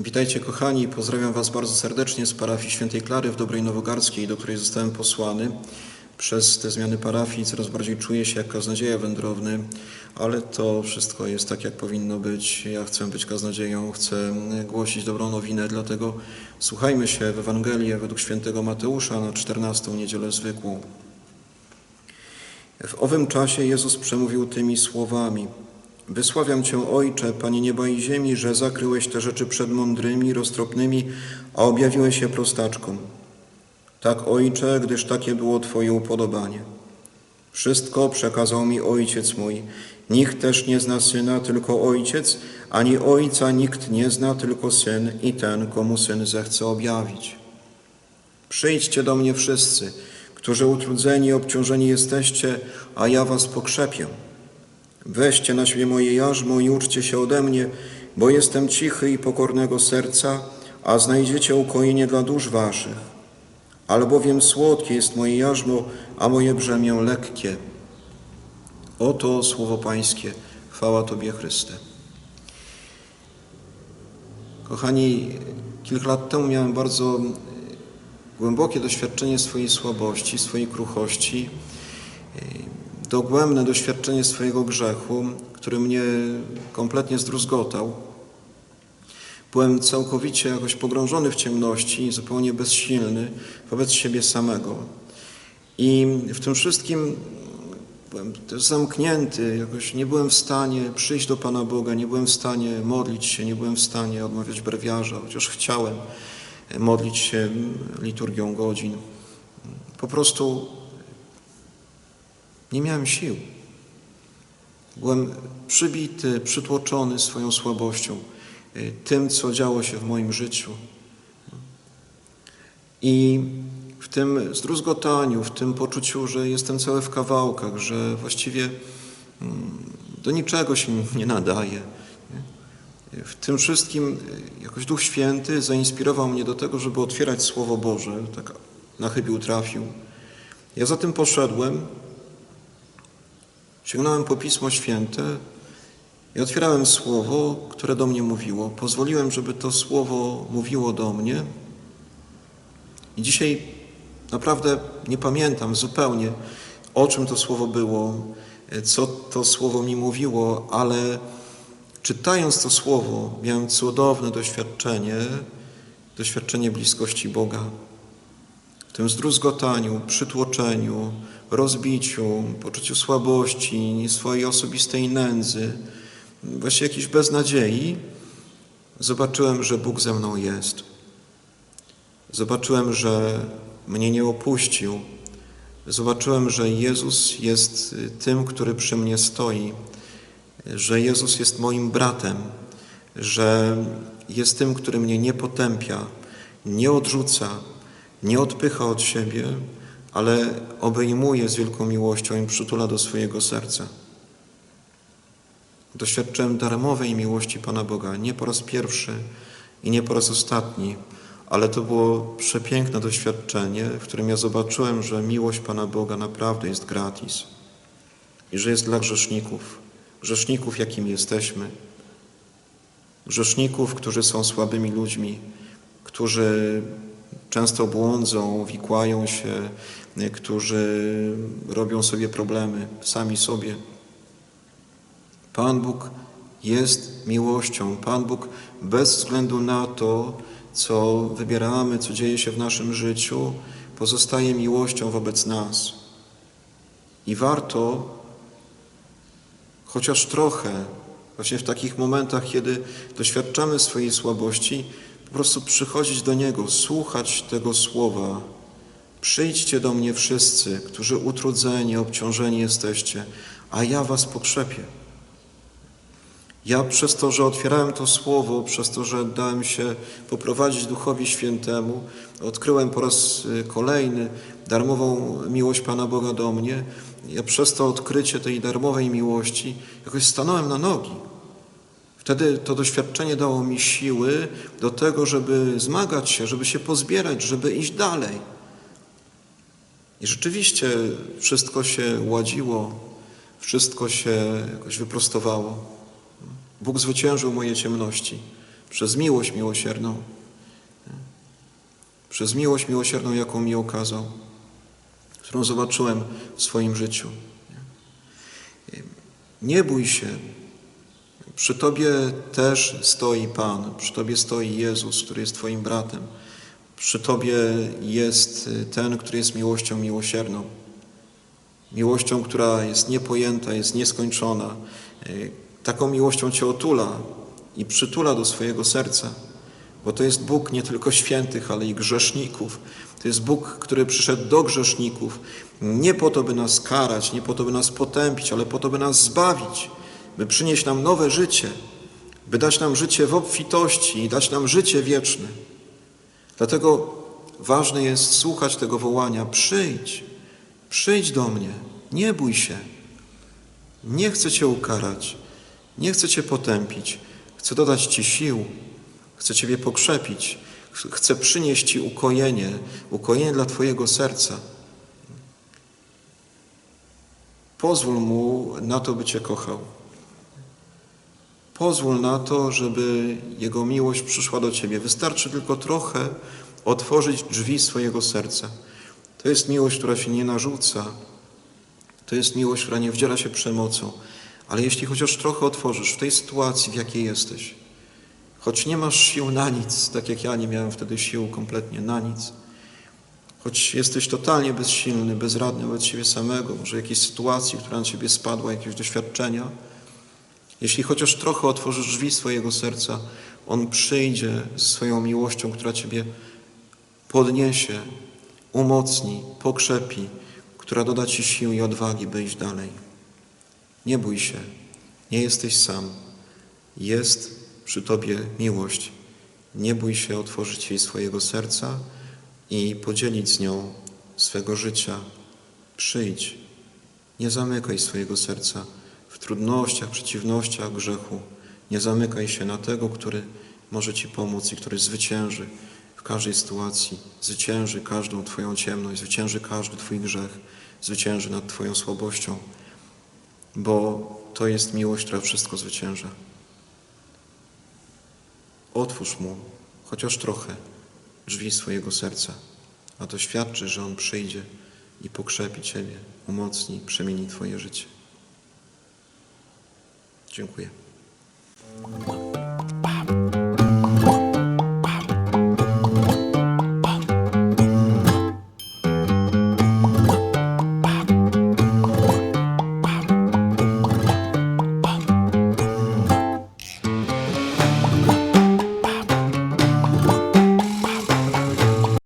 Witajcie kochani, pozdrawiam Was bardzo serdecznie z parafii Świętej Klary w Dobrej Nowogarskiej, do której zostałem posłany. Przez te zmiany parafii coraz bardziej czuję się jak kaznodzieja wędrowny, ale to wszystko jest tak, jak powinno być. Ja chcę być kaznodzieją, chcę głosić dobrą nowinę, dlatego słuchajmy się w Ewangelię według świętego Mateusza na 14 niedzielę zwykłą. W owym czasie Jezus przemówił tymi słowami – Wysławiam Cię, Ojcze, Panie nieba i ziemi, że zakryłeś te rzeczy przed mądrymi, roztropnymi, a objawiłeś je prostaczkom. Tak, Ojcze, gdyż takie było Twoje upodobanie. Wszystko przekazał mi Ojciec mój. Nikt też nie zna Syna, tylko Ojciec, ani Ojca nikt nie zna, tylko Syn i ten, komu Syn zechce objawić. Przyjdźcie do mnie wszyscy, którzy utrudzeni i obciążeni jesteście, a ja was pokrzepię. Weźcie na siebie moje jarzmo i uczcie się ode mnie, bo jestem cichy i pokornego serca, a znajdziecie ukojenie dla dusz waszych. Albowiem słodkie jest moje jarzmo, a moje brzemię lekkie. Oto słowo Pańskie. Chwała Tobie, Chryste. Kochani, kilka lat temu miałem bardzo głębokie doświadczenie swojej słabości, swojej kruchości dogłębne doświadczenie swojego grzechu, który mnie kompletnie zdruzgotał. Byłem całkowicie jakoś pogrążony w ciemności, zupełnie bezsilny wobec siebie samego. I w tym wszystkim byłem też zamknięty, jakoś nie byłem w stanie przyjść do Pana Boga, nie byłem w stanie modlić się, nie byłem w stanie odmawiać brewiarza, chociaż chciałem modlić się liturgią godzin. Po prostu nie miałem sił. Byłem przybity, przytłoczony swoją słabością, y, tym, co działo się w moim życiu. I w tym zdruzgotaniu, w tym poczuciu, że jestem cały w kawałkach, że właściwie mm, do niczego się nie nadaje. W tym wszystkim y, jakoś Duch Święty zainspirował mnie do tego, żeby otwierać Słowo Boże, tak na chybił trafił. Ja za tym poszedłem, Sięgnąłem po Pismo Święte i otwierałem Słowo, które do mnie mówiło. Pozwoliłem, żeby to Słowo mówiło do mnie. I dzisiaj naprawdę nie pamiętam zupełnie, o czym to Słowo było, co to Słowo mi mówiło, ale czytając to Słowo miałem cudowne doświadczenie, doświadczenie bliskości Boga. W tym zdruzgotaniu, przytłoczeniu, rozbiciu, poczuciu słabości, swojej osobistej nędzy, właśnie jakiejś beznadziei, zobaczyłem, że Bóg ze mną jest. Zobaczyłem, że mnie nie opuścił. Zobaczyłem, że Jezus jest tym, który przy mnie stoi, że Jezus jest moim bratem, że jest tym, który mnie nie potępia, nie odrzuca, nie odpycha od siebie, ale obejmuje z wielką miłością i przytula do swojego serca. Doświadczyłem darmowej miłości Pana Boga, nie po raz pierwszy i nie po raz ostatni, ale to było przepiękne doświadczenie, w którym ja zobaczyłem, że miłość Pana Boga naprawdę jest gratis i że jest dla grzeszników, grzeszników, jakim jesteśmy, grzeszników, którzy są słabymi ludźmi, którzy często błądzą, wikłają się, którzy robią sobie problemy sami sobie. Pan Bóg jest miłością. Pan Bóg bez względu na to, co wybieramy, co dzieje się w naszym życiu, pozostaje miłością wobec nas. I warto chociaż trochę, właśnie w takich momentach, kiedy doświadczamy swojej słabości, po prostu przychodzić do Niego, słuchać tego słowa. Przyjdźcie do mnie wszyscy, którzy utrudzeni, obciążeni jesteście, a ja was pokrzepię. Ja przez to, że otwierałem to słowo, przez to, że dałem się poprowadzić Duchowi Świętemu, odkryłem po raz y, kolejny darmową miłość Pana Boga do mnie. Ja przez to odkrycie tej darmowej miłości jakoś stanąłem na nogi. Wtedy to doświadczenie dało mi siły do tego, żeby zmagać się, żeby się pozbierać, żeby iść dalej. I rzeczywiście wszystko się ładziło, wszystko się jakoś wyprostowało. Bóg zwyciężył moje ciemności. przez miłość miłosierną, przez miłość miłosierną, jaką mi okazał, którą zobaczyłem w swoim życiu. Nie bój się. Przy Tobie też stoi Pan, przy Tobie stoi Jezus, który jest Twoim bratem. Przy Tobie jest ten, który jest miłością miłosierną. Miłością, która jest niepojęta, jest nieskończona. Taką miłością Cię otula i przytula do swojego serca, bo to jest Bóg nie tylko świętych, ale i grzeszników. To jest Bóg, który przyszedł do grzeszników nie po to, by nas karać, nie po to, by nas potępić, ale po to, by nas zbawić, by przynieść nam nowe życie, by dać nam życie w obfitości i dać nam życie wieczne. Dlatego ważne jest słuchać tego wołania: przyjdź, przyjdź do mnie, nie bój się. Nie chcę Cię ukarać, nie chcę Cię potępić, chcę dodać Ci sił, chcę Ciebie pokrzepić, chcę przynieść Ci ukojenie, ukojenie dla Twojego serca. Pozwól Mu na to, by Cię kochał. Pozwól na to, żeby Jego miłość przyszła do Ciebie. Wystarczy tylko trochę otworzyć drzwi swojego serca. To jest miłość, która się nie narzuca. To jest miłość, która nie wdziela się przemocą. Ale jeśli chociaż trochę otworzysz w tej sytuacji, w jakiej jesteś, choć nie masz sił na nic, tak jak ja nie miałem wtedy sił kompletnie na nic, choć jesteś totalnie bezsilny, bezradny wobec siebie samego, może jakiejś sytuacji, która na ciebie spadła, jakieś doświadczenia, jeśli chociaż trochę otworzysz drzwi swojego serca, On przyjdzie ze swoją miłością, która ciebie podniesie, umocni, pokrzepi, która doda ci sił i odwagi, by iść dalej. Nie bój się, nie jesteś sam. Jest przy Tobie miłość. Nie bój się otworzyć jej swojego serca i podzielić z nią swego życia. Przyjdź. Nie zamykaj swojego serca trudnościach, przeciwnościach, grzechu. Nie zamykaj się na tego, który może Ci pomóc i który zwycięży w każdej sytuacji, zwycięży każdą Twoją ciemność, zwycięży każdy Twój grzech, zwycięży nad Twoją słabością, bo to jest miłość, która wszystko zwycięża. Otwórz Mu chociaż trochę drzwi swojego serca, a to świadczy, że On przyjdzie i pokrzepi Ciebie, umocni, przemieni Twoje życie. Dziękuję.